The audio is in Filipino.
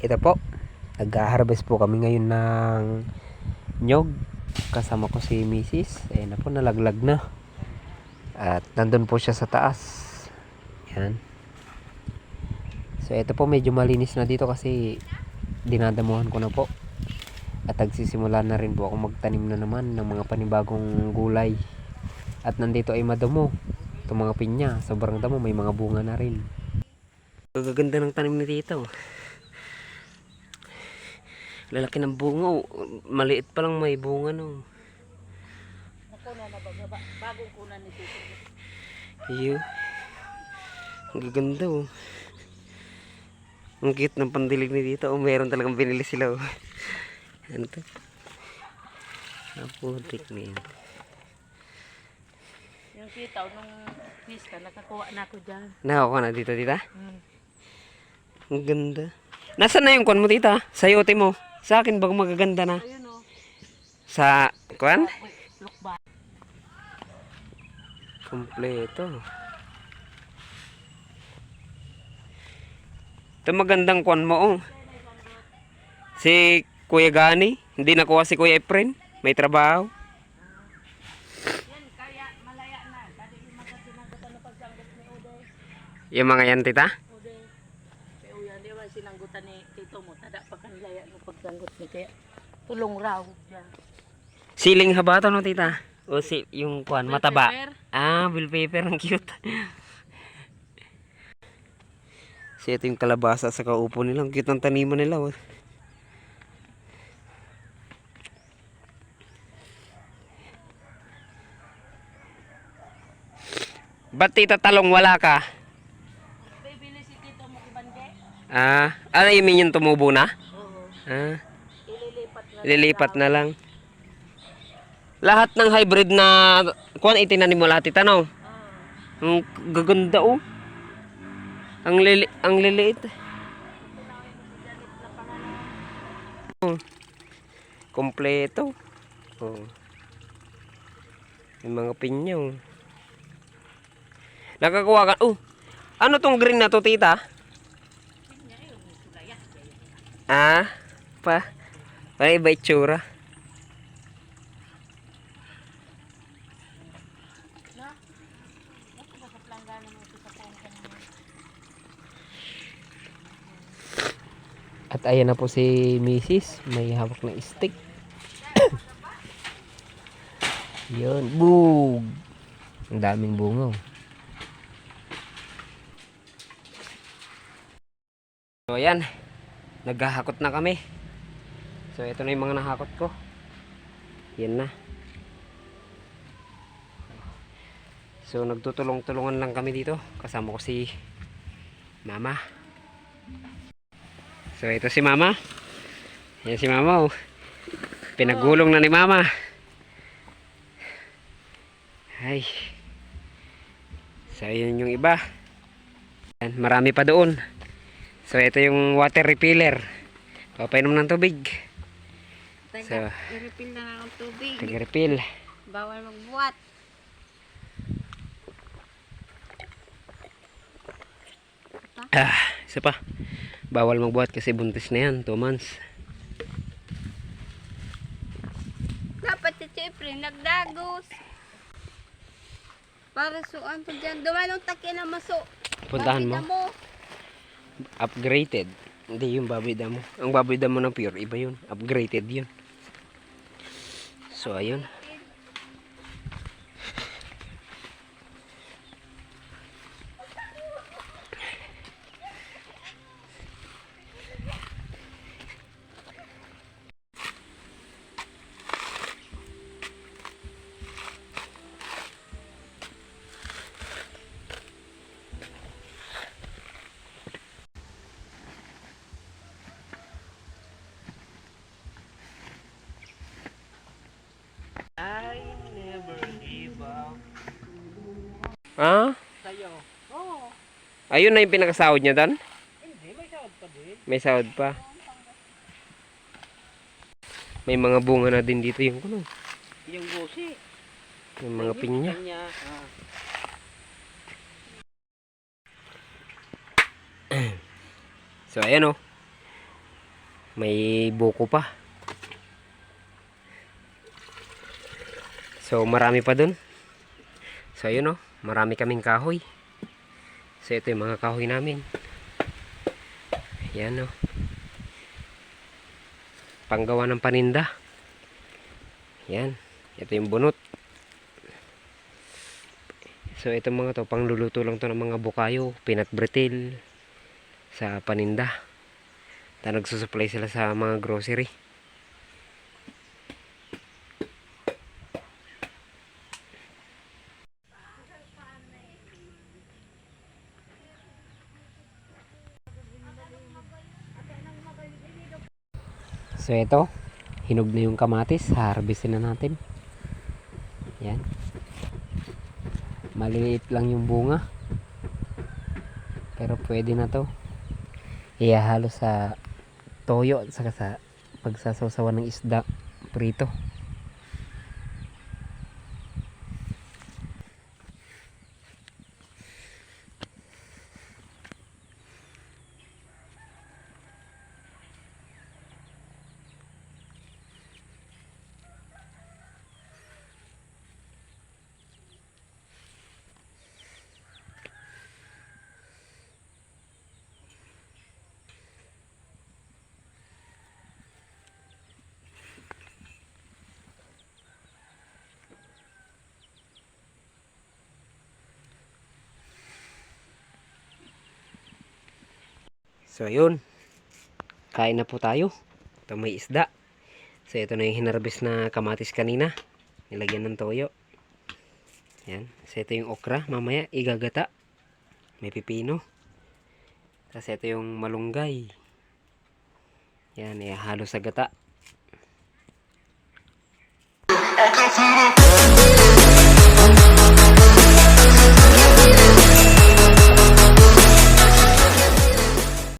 ito po. Nag-harvest po kami ngayon ng nyog. Kasama ko si Mrs. Ayan na po, nalaglag na. At nandun po siya sa taas. Yan. So ito po medyo malinis na dito kasi dinadamuhan ko na po. At nagsisimula na rin po ako magtanim na naman ng mga panibagong gulay. At nandito ay madamo. Itong mga pinya, sobrang damo, may mga bunga na rin. Gaganda ng tanim ni Tito. Lalaki ng bunga. oh. Maliit pa lang may bunga no. Ako na ba- bagong kunan ni Tito. Iyo. Ang gaganda oh. Ang cute ng pandilig ni Tito. Oh, meron talagang binili sila oh. Ano to? Aputik na yan. Yung kita, nung pista, nakakuha na ako dyan. Nakakuha na dito, tita? Hmm. Ang ganda. Nasaan na yung kwan mo, tita? Sa yote mo. Sa akin, bang magaganda na? Ayun o. Sa, ba? Kompleto. Ito magandang kwan mo, oh. Si Kuya Gani, hindi nakuha si Kuya Efren. May trabaho. Yung mga yan, tita? Uday. Kaya uyan, di ba sinanggutan ni Tito mo. Tada pa kanilaya ng pagsanggot ni kaya. Tulong raw dyan. Siling habato, no, tita? O si, yung kwan, mataba. Pepper. Ah, bill paper, ang cute. si ito yung kalabasa sa kaupo nila. Ang cute ng taniman nila, oh. Ba't tita talong wala ka? Bibili si Tito mo kibangge? Ah, ano yung minyon tumubo na? Ah, Ililipat na. lang. Lahat ng hybrid na kuan itinanim mo lahat tita no? Ah. Ang gaganda oh. Ang lili ang liliit. Oh. Kompleto. Oh. Yung mga pinya oh. Nakakuha ka. Oh. Ano tong green na to, tita? Ah, pa. Ay, iba itsura. At ayan na po si Mrs. May hawak na stick. Yun. Boog! Ang daming bungaw. So ayan. Naghahakot na kami. So ito na yung mga nahakot ko. Yan na. So nagtutulong-tulungan lang kami dito. Kasama ko si Mama. So ito si Mama. Yan si Mama oh. Pinagulong na ni Mama. Ay. So yun yung iba. Yan, marami pa doon. So ito yung water refiller. Papainom ng tubig. Taga, i-refill na lang ang tubig. Tag-refill. Bawal magbuhat. Ah, isa pa. Bawal magbuhat kasi buntis na yan. 2 months. Dapat si Chipre nagdagos. Para suan po dyan. Dumanong taki na maso. Puntahan mo. Mo. Upgraded. Hindi yung baboy damo. Ang baboy damo ng pure, iba yun. Upgraded yun. So, ayun. Ah? Sa'yo. Oo. Ayun na yung pinakasahod niya doon? Hindi, may sahod pa din. May sahod pa. May mga bunga na din dito yung kuno. Yung gusi. Yung mga pinya. Kanya. Ah. So, ayan oh. May buko pa. So marami pa dun. So ayun oh, marami kaming kahoy. So ito yung mga kahoy namin. Yan oh. Panggawa ng paninda. Yan. Ito yung bunot. So ito mga to, pangluluto lang to ng mga bukayo, peanut brittle sa paninda. Ta nagsusupply sila sa mga grocery. So ito, hinog na yung kamatis, harvestin na natin. Yan. Maliliit lang yung bunga. Pero pwede na to. Ihahalo sa toyo at saka sa pagsasawsawan ng isda prito. So ayun. Kain na po tayo. Ito may isda. So ito na yung hinarbis na kamatis kanina. Nilagyan ng toyo. Yan. So ito yung okra. Mamaya igagata. May pipino. Tapos ito yung malunggay. Yan. Ihalo sa gata. The